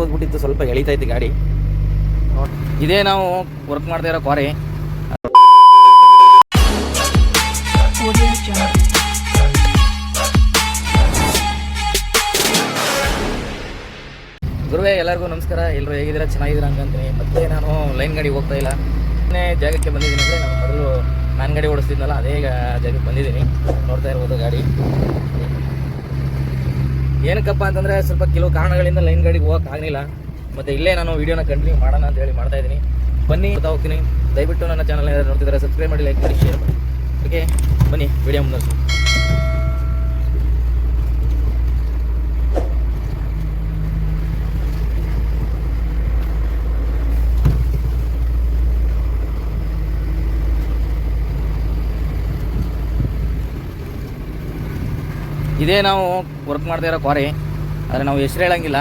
ಹೋಗ್ಬಿಟ್ಟಿತ್ತು, ಸ್ವಲ್ಪ ಎಳಿತೈತಿ ಗಾಡಿ. ಇದೇ ನಾವು ವರ್ಕ್ ಮಾಡ್ತಾ ಇರೋ ಕ್ವಾರಿ ಗುರುವೇ, ಎಲ್ಲರಿಗೂ ನಮಸ್ಕಾರ. ಎಲ್ಲರೂ ಹೇಗಿದ್ದೀರಾ? ಚೆನ್ನಾಗಿದ್ದೀರಾ ಅನ್ಕೊಂತೀನಿ ಮತ್ತೆ ನಾನು ಲೈನ್ ಗಾಡಿ ಹೋಗ್ತಾ ಇಲ್ಲ. ಜಾಗಕ್ಕೆ ಬಂದಿದ್ದೀನಿ ಅಂದರೆ ನಾನು ಮೊದಲು ನಾನು ಗಾಡಿ ಓಡಿಸ್ತಿದ್ನಲ್ಲ, ಅದೇ ಜಾಗಕ್ಕೆ ಬಂದಿದ್ದೀನಿ. ನೋಡ್ತಾ ಇರ್ಬೋದು ಗಾಡಿ. ಏನಕ್ಕಪ್ಪ ಅಂತಂದರೆ ಸ್ವಲ್ಪ ಕೆಲವು ಕಾರಣಗಳಿಂದ ಲೈನ್ ಗಾಡಿಗೆ ಹೋಗೋಕ್ಕಾಗಲಿಲ್ಲ ಮತ್ತು ಇಲ್ಲೇ ನಾನು ವೀಡಿಯೋನ ಕಂಟಿನ್ಯೂ ಮಾಡೋಣ ಅಂತ ಹೇಳಿ ಮಾಡ್ತಾ ಇದ್ದೀನಿ. ಬನ್ನಿ ಬರ್ತಾ ಹೋಗ್ತೀನಿ. ದಯವಿಟ್ಟು ನನ್ನ ಚಾನಲ್ ಏನಾದ್ರು ನೋಡ್ತಿದ್ದಾರೆ ಸಬ್ಸ್ಕ್ರೈಬ್ ಮಾಡಿ ಲೈಕ್ ಮಾಡಿ ಶೇರ್ ಮಾಡಿ. ಓಕೆ ಬನ್ನಿ ವಿಡಿಯೋ ಮುಂದುವರಿಸಿ ಇದೇ ನಾವು ವರ್ಕ್ ಮಾಡ್ತಾ ಇರೋ ಕ್ವಾರಿ ಆದರೆ ನಾವು ಹೆಸರು ಹೇಳಂಗಿಲ್ಲ.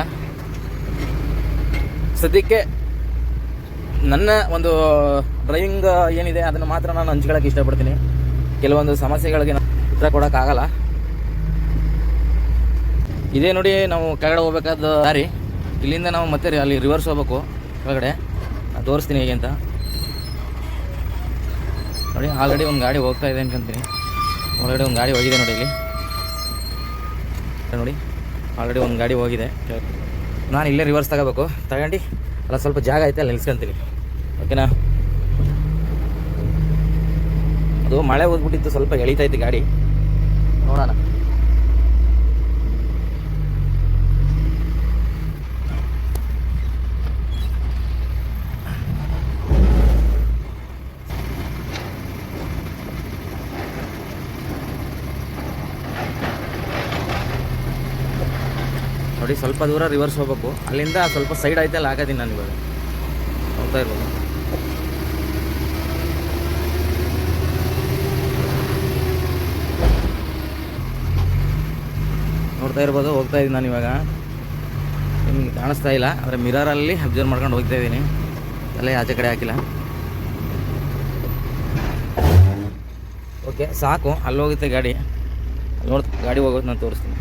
ಸದ್ಯಕ್ಕೆ ನನ್ನ ಒಂದು ಡ್ರೈವಿಂಗ್ ಏನಿದೆ ಅದನ್ನು ಮಾತ್ರ ನಾನು ಹಂಚ್ಕೊಳಕ್ಕೆ ಇಷ್ಟಪಡ್ತೀನಿ. ಕೆಲವೊಂದು ಸಮಸ್ಯೆಗಳಿಗೆ ಉತ್ತರ ಕೊಡೋಕ್ಕಾಗಲ್ಲ ಇದೇ ನೋಡಿ ನಾವು ಕೆಳಗಡೆ ಹೋಗ್ಬೇಕಾದ ದಾರಿ. ಇಲ್ಲಿಂದ ನಾವು ಮತ್ತೆ ಅಲ್ಲಿ ರಿವರ್ಸ್ ಹೋಗ್ಬೇಕು ಕೆಳಗಡೆ ನಾನು ತೋರಿಸ್ತೀನಿ ಹೇಗೆ ಅಂತ. ನೋಡಿ ಆಲ್ರೆಡಿ ಒಂದು ಗಾಡಿ ಹೋಗ್ತಾ ಇದೆ ಅನ್ಕೊಂತೀನಿ. ಒಳಗಡೆ ಒಂದು ಗಾಡಿ ಹೋಗಿದೆ ನೋಡಿ ಇಲ್ಲಿ. ನೋಡಿ. ಆಲ್ರೆಡಿ ಒಂದು ಗಾಡಿ ಹೋಗಿದೆ. ನಾನು ಇಲ್ಲೇ ರಿವರ್ಸ್ ತಗೋಬೇಕು. ತಗೊಂಡು, ಅಲ್ಲ ಸ್ವಲ್ಪ ಜಾಗ ಐತೆ, ಅಲ್ಲಿ ನಿಲ್ಸ್ಕೊಂತೀವಿ. ಓಕೆನಾ ಅದು ಮಳೆ ಹೋಗ್ಬಿಟ್ಟಿತ್ತು, ಸ್ವಲ್ಪ ಎಳಿತೈತಿ ಗಾಡಿ. ನೋಡೋಣ. ನೋಡಿ, ಸ್ವಲ್ಪ ದೂರ ರಿವರ್ಸ್ ಹೋಗ್ಬೇಕು. ಅಲ್ಲಿಂದ ಸ್ವಲ್ಪ ಸೈಡ್ ಐತೆ, ಅಲ್ಲಿ ನಾನು ಇವಾಗ. ಹೋಗ್ತಾ ಇರ್ಬೋದು. ನೋಡ್ತಾ ಇರ್ಬೋದು, ಹೋಗ್ತಾ ಇದ್ದೀನಿ ನಾನು ಇವಾಗ. ನಿಮ್ಗೆ ಕಾಣಿಸ್ತಾ ಇಲ್ಲ, ಆದರೆ ಮಿರರಲ್ಲಿ ಅಬ್ಸರ್ವ್ ಮಾಡ್ಕೊಂಡು ಹೋಗ್ತಾ ಇದ್ದೀನಿ. ಅಲ್ಲೇ ಆಚೆ ಕಡೆ ಹಾಕಿಲ್ಲ. ಓಕೆ ಸಾಕು. ಅಲ್ಲಿ ಹೋಗುತ್ತೆ ಗಾಡಿ. ಅಲ್ಲಿ ನೋಡ್, ಗಾಡಿ ಹೋಗೋದು ನಾನು ತೋರಿಸ್ತೀನಿ.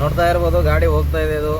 ನೋಡ್ತಾ ಇರ್ಬೋದು ಗಾಡಿ ಹೋಗ್ತಾ ಇದೆ ಇದು.